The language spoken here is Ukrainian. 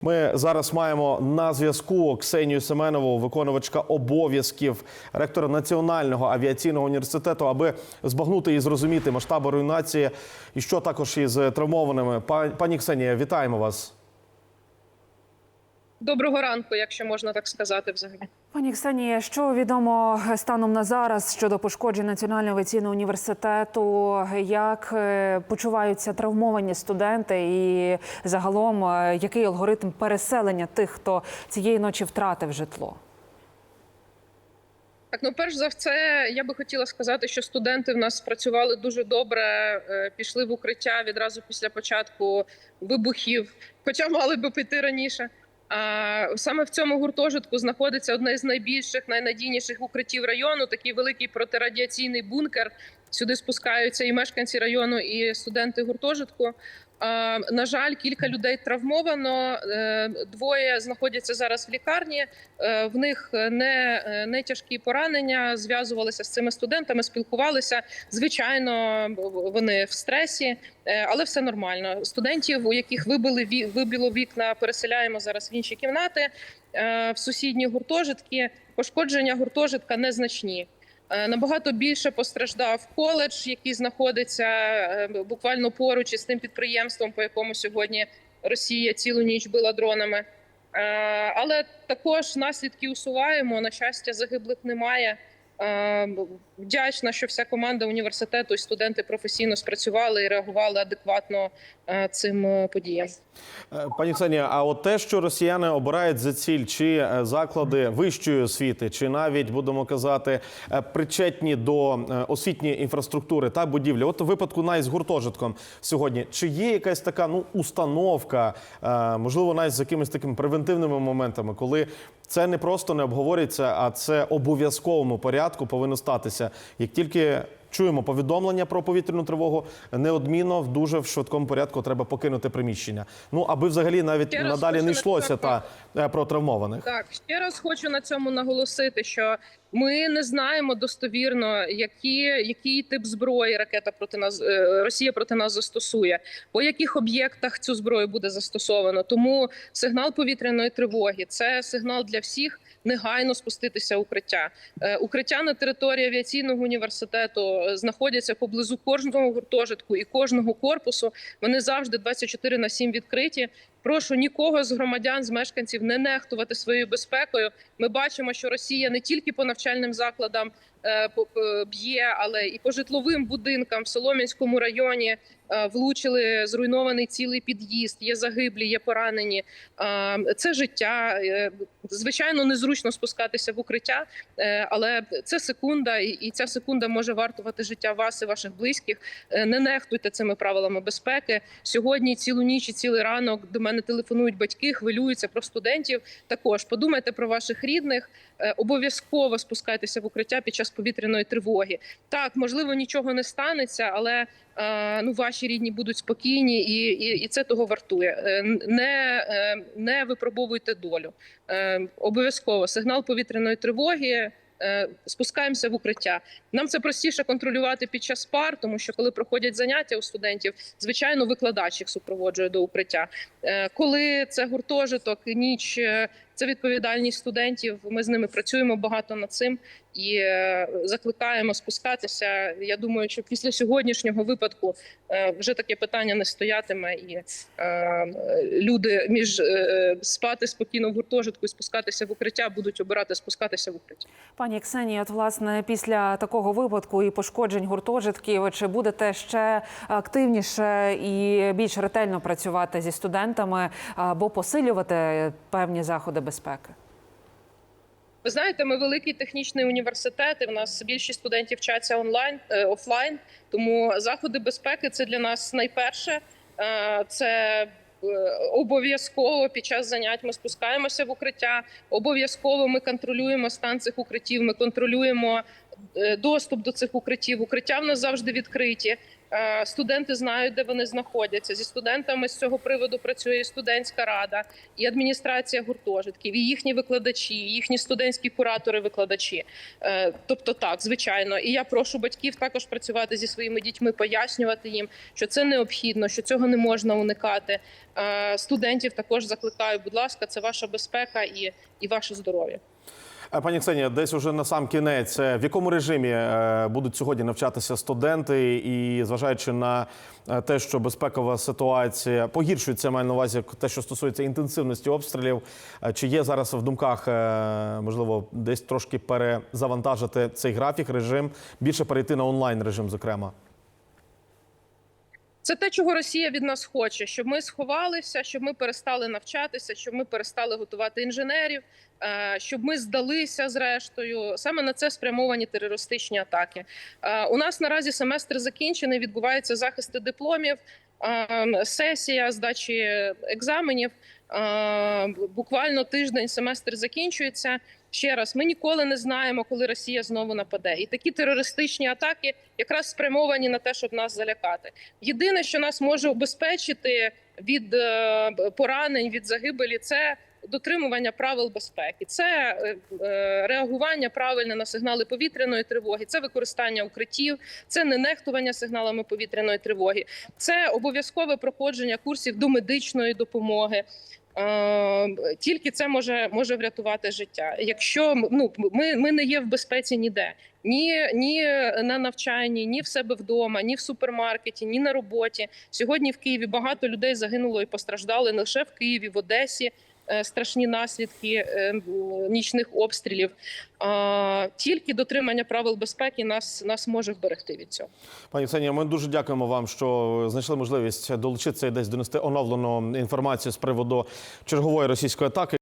Ми зараз маємо на зв'язку Ксенію Семенову, виконувачка обов'язків ректора Національного авіаційного університету, аби збагнути і зрозуміти масштаби руйнації, і що також із травмованими. Па- Пані Ксенія, вітаємо вас. Доброго ранку, якщо можна так сказати, взагалі. Пані Ксенія, що відомо станом на зараз щодо пошкоджень Національного авіаційного університету? Як е, почуваються травмовані студенти, і загалом е, який алгоритм переселення тих, хто цієї ночі втратив житло? Так, ну перш за все, я би хотіла сказати, що студенти в нас працювали дуже добре, е, пішли в укриття відразу після початку вибухів, хоча мали би піти раніше. А саме в цьому гуртожитку знаходиться одне з найбільших, найнадійніших укриттів району. Такий великий протирадіаційний бункер. Сюди спускаються і мешканці району, і студенти гуртожитку. А, на жаль, кілька людей травмовано. е, Двоє знаходяться зараз в лікарні. Е, В них не, е, не тяжкі поранення. Зв'язувалися з цими студентами, спілкувалися. Звичайно, вони в стресі, е, але все нормально. Студентів, у яких вибили вибило вікна, переселяємо зараз в інші кімнати. е, В сусідні гуртожитки пошкодження гуртожитка незначні. Е, Набагато більше постраждав коледж, який знаходиться е, буквально поруч із тим підприємством, по якому сьогодні Росія цілу ніч била дронами. Е, Але також наслідки усуваємо. На щастя, загиблих немає. Вдячна, що вся команда університету і студенти професійно спрацювали і реагували адекватно е, цим е, подіям. Е, Пані Ксенія, а от те, що росіяни обирають за ціль, чи заклади вищої освіти, чи навіть будемо казати, причетні до освітньої інфраструктури та будівлі, от у випадку навіть з гуртожитком сьогодні, чи є якась така ну установка, можливо, навіть з якимись такими превентивними моментами, коли це не просто не обговорюється, а це обов'язковому порядку повинно статися, як тільки. Чуємо повідомлення про повітряну тривогу. Неодмінно в дуже в швидкому порядку треба покинути приміщення. Ну аби взагалі навіть Ще надалі не йшлося на та е, про травмованих. Так, ще раз хочу на цьому наголосити, що ми не знаємо достовірно, які, який тип зброї ракета проти нас е, Росія проти нас застосує, по яких об'єктах цю зброю буде застосовано. Тому сигнал повітряної тривоги це сигнал для всіх негайно спуститися укриття. Е, Укриття на території авіаційного університету знаходяться поблизу кожного гуртожитку і кожного корпусу. Вони завжди 24 на 7 відкриті. Прошу нікого з громадян, з мешканців не нехтувати своєю безпекою. Ми бачимо, що Росія не тільки по навчальним закладам б'є, але і по житловим будинкам в Солом'янському районі е, влучили зруйнований цілий під'їзд. Є загиблі, є поранені. Е, Це життя. Е, Звичайно, незручно спускатися в укриття, е, але це секунда, і- ця секунда може вартувати життя вас і ваших близьких. Е, Не нехтуйте цими правилами безпеки. Сьогодні цілу ніч і цілий ранок до мене телефонують батьки, хвилюються про студентів. Також подумайте про ваших рідних. Е, Обов'язково спускайтеся в укриття під час повітряної тривоги. Так, можливо, нічого не станеться, але е, ну ваші рідні будуть спокійні, і, і, і це того вартує. Е, Не, е, не випробовуйте долю. Обов'язково сигнал повітряної тривоги. Спускаємося в укриття. Нам це простіше контролювати під час пар, тому що коли проходять заняття у студентів, звичайно, викладач їх супроводжує до укриття. Коли це гуртожиток, ніч це відповідальність студентів. Ми з ними працюємо багато над цим і е, закликаємо спускатися. Я думаю, що після сьогоднішнього випадку е, вже таке питання не стоятиме, і е, люди між спати спокійно в гуртожитку і спускатися в укриття будуть обирати спускатися в укриття. Пані Ксенія, от власне після такого випадку і пошкоджень гуртожитків, чи будете ще активніше і більш ретельно працювати зі студентами або посилювати певні заходи безпеки? Ви знаєте, ми великий технічний університет. і В нас більшість студентів вчаться онлайн е, офлайн. Тому заходи безпеки це для нас найперше. Е, Це е, обов'язково під час занять ми спускаємося в укриття. Обов'язково ми контролюємо стан цих укриттів. Ми контролюємо доступ до цих укриттів. Укриття в нас завжди відкриті. Е, Студенти знають, де вони знаходяться. Зі студентами з цього приводу працює і студентська рада, і адміністрація гуртожитків, і їхні викладачі, і їхні студентські куратори-викладачі. Е, Тобто, так, звичайно, і я прошу батьків також працювати зі своїми дітьми, пояснювати їм, що це необхідно, що цього не можна уникати. Е, Студентів також закликаю, будь ласка, це ваша безпека і, і ваше здоров'я. Е, Пані Ксенія, десь уже на сам кінець. е, В якому режимі е, будуть сьогодні навчатися студенти, і зважаючи на те, що безпекова ситуація погіршується, маю на увазі те, що стосується інтенсивності обстрілів, чи є зараз в думках можливо десь трошки перезавантажити цей графік, режим, більше перейти на онлайн режим, зокрема? Це те, чого Росія від нас хоче, щоб ми сховалися, щоб ми перестали навчатися, щоб ми перестали готувати інженерів, е, щоб ми здалися зрештою. Саме на це спрямовані терористичні атаки. Е, У нас наразі семестр закінчений. Відбувається захисти дипломів, сесія здачі екзаменів. Е, Буквально тиждень семестр закінчується. Ще раз, ми ніколи не знаємо, коли Росія знову нападе, і такі терористичні атаки якраз спрямовані на те, щоб нас залякати. Єдине, що нас може убезпечити від е, поранень, від загибелі, це дотримування правил безпеки, це е, е, реагування правильне на сигнали повітряної тривоги, це використання укриттів, це не нехтування сигналами повітряної тривоги, це обов'язкове проходження курсів до медичної допомоги. Е, Тільки це може може врятувати життя. Якщо ну ми, ми не є в безпеці ніде, ні, ні на навчанні, ні в себе вдома, ні в супермаркеті, ні на роботі. Сьогодні в Києві багато людей загинуло і постраждали не лише в Києві, в Одесі. Е, Страшні наслідки е, нічних обстрілів. Тільки дотримання правил безпеки нас нас може вберегти від цього. Пані Ксенія, ми дуже дякуємо вам, що знайшли можливість долучитися і десь донести оновлену інформацію з приводу чергової російської атаки.